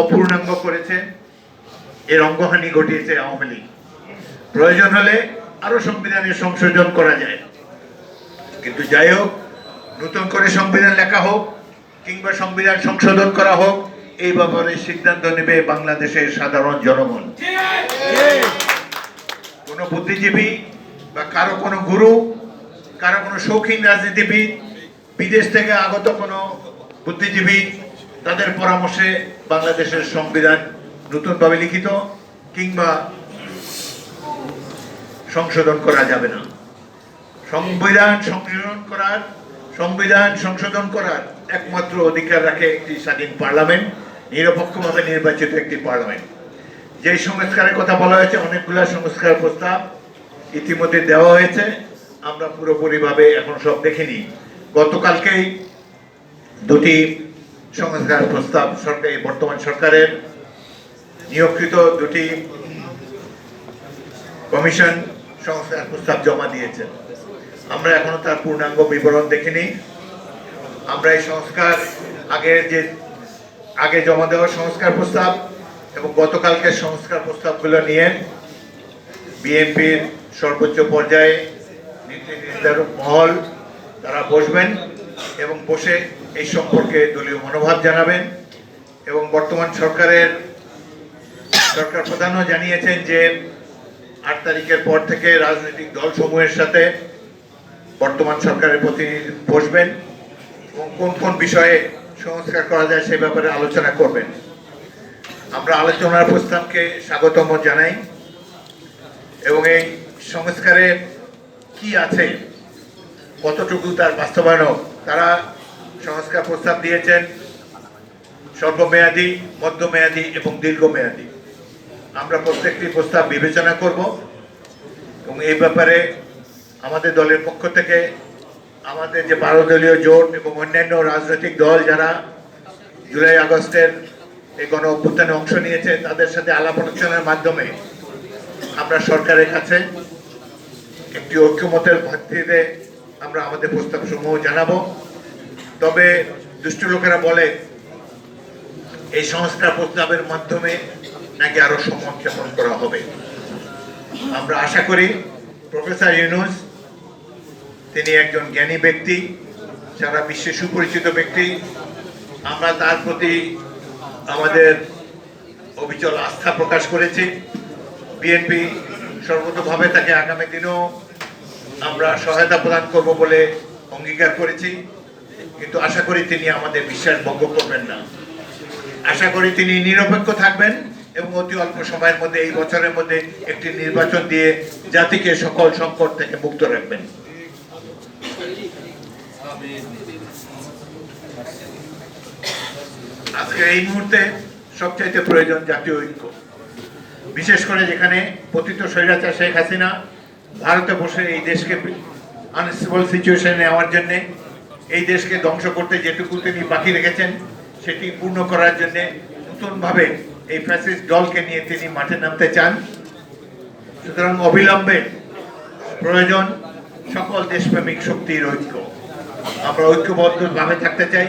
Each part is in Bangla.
অপূর্ণাঙ্গ করেছে। এর অঙ্গহানি ঘটিয়েছে আওয়ামী লীগ। প্রয়োজন হলে আরও সংবিধানের সংশোধন করা যায়। কিন্তু যাই হোক, নতুন করে সংবিধান লেখা হোক কিংবা সংবিধান সংশোধন করা হোক, এই ব্যাপারে সিদ্ধান্ত নেবে বাংলাদেশের সাধারণ জনগণ। কোনো বুদ্ধিজীবী বা কারও কোনো গুরু, কারও কোনো শৌখিন রাজনীতিবিদ, বিদেশ থেকে আগত কোনো বুদ্ধিজীবী তাদের পরামর্শে বাংলাদেশের সংবিধান নতুনভাবে লিখিত কিংবা সংশোধন করা যাবে না। সংবিধান সংশোধন করার, সংবিধান সংশোধন করার একমাত্র অধিকার রাখে একটি স্বাধীন পার্লামেন্ট, নিরপেক্ষভাবে নির্বাচিত একটি পার্লামেন্ট। যে সংস্কারের কথা বলা হয়েছে, অনেকগুলো সংস্কার প্রস্তাব ইতিমধ্যে দেওয়া হয়েছে। আমরা পুরোপুরিভাবে এখন সব দেখিনি গতকালকেই দুটি সংস্কার প্রস্তাব সরকার বর্তমান সরকারের নিয়োগকৃত দুটি কমিশন সংস্কার প্রস্তাব জমা দিয়েছেন আমরা এখনও তার পূর্ণাঙ্গ বিবরণ দেখিনি। আমরা এই সংস্কার আগের যে আগে জমা দেওয়া সংস্কার প্রস্তাব এবং গতকালকে সংস্কার প্রস্তাবগুলো নিয়ে বিএনপির সর্বোচ্চ পর্যায়ে নীতি নির্ধারক মহল তারা বসবেন এবং বসে এই সম্পর্কে দলীয় মনোভাব জানাবেন এবং বর্তমান সরকারের সরকার প্রধানও জানিয়েছেন যে আট তারিখের পর থেকে রাজনৈতিক দলসমূহের সাথে বর্তমান সরকারের প্রতিনিধি বসবেন এবং কোন কোন বিষয়ে সংস্কার করা যায় সে ব্যাপারে আলোচনা করবেন। আমরা আলোচনার প্রস্তাবকে স্বাগতম জানাই এবং এই সংস্কারে কি আছে, কতটুকু তার বাস্তবায়ন তারা সংস্কার প্রস্তাব দিয়েছেন। স্বল্পমেয়াদী, মধ্যমেয়াদী এবং দীর্ঘমেয়াদী। আমরা প্রত্যেকটি প্রস্তাব বিবেচনা করব এবং এই ব্যাপারে আমাদের দলের পক্ষ থেকে আমাদের যে বারো দলীয় জোট এবং অন্যান্য রাজনৈতিক দল যারা জুলাই আগস্টের এই গণ অভ্যুত্থানে অংশ নিয়েছে, তাদের সাথে আলাপ আলোচনার মাধ্যমে আমরা সরকারের কাছে একটি ঐক্যমতের ভিত্তিতে আমরা আমাদের প্রস্তাব সমূহ জানাব। তবে দুষ্ট লোকেরা বলে, এই সংস্কার প্রস্তাবের মাধ্যমে নাকি আরও সমক্ষেপণ করা হবে। আমরা আশা করি প্রফেসর ইউনুস, তিনি একজন জ্ঞানী ব্যক্তি, সারা বিশ্বে সুপরিচিত ব্যক্তি। আমরা তার প্রতি আমাদের অবিচল আস্থা প্রকাশ করেছি। বিএনপি সর্বতভাবে তাকে আগামী দিনেও আমরা সহায়তা প্রদান করব বলে অঙ্গীকার করেছি। কিন্তু আশা করি তিনি আমাদের বিশ্বাস ভঙ্গ করবেন না। আশা করি তিনি নিরপেক্ষ থাকবেন এবং অতি অল্প সময়ের মধ্যে, এই বছরের মধ্যে একটি নির্বাচন দিয়ে জাতিকে সকল সংকট থেকে মুক্ত রাখবেন। আজকে এই মুহূর্তে সবচাইতে প্রয়োজন জাতীয় ঐক্য। বিশেষ করে যেখানে পতিত স্বৈরাচার শেখ হাসিনা ভারতে বসে এই দেশকে আনস্টেবল সিচুয়েশনে নেওয়ার জন্য এই দেশকে ধ্বংস করতে যেটুকু তিনি বাকি রেখেছেন, সেটি পূর্ণ করার জন্য নতুনভাবে এই ফ্যাসিস্ট দলকে নিয়ে তিনি মাঠে নামতে চান। সুতরাং অবিলম্বে প্রয়োজন সকল দেশপ্রেমিক শক্তির ঐক্য। আমরা ঐক্যবদ্ধভাবে থাকতে চাই,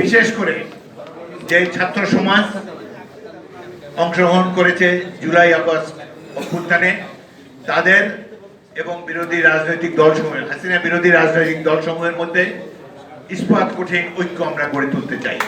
বিশেষ করে যে ছাত্র সমাজ অংশগ্রহণ করেছে জুলাই আগস্ট অভ্যুত্থানে, তাদের এবং বিরোধী রাজনৈতিক দলসমূহের, হাসিনা বিরোধী রাজনৈতিক দলসমূহের মধ্যে ইস্পাত কঠিন ঐক্য আমরা গড়ে তুলতে চাই।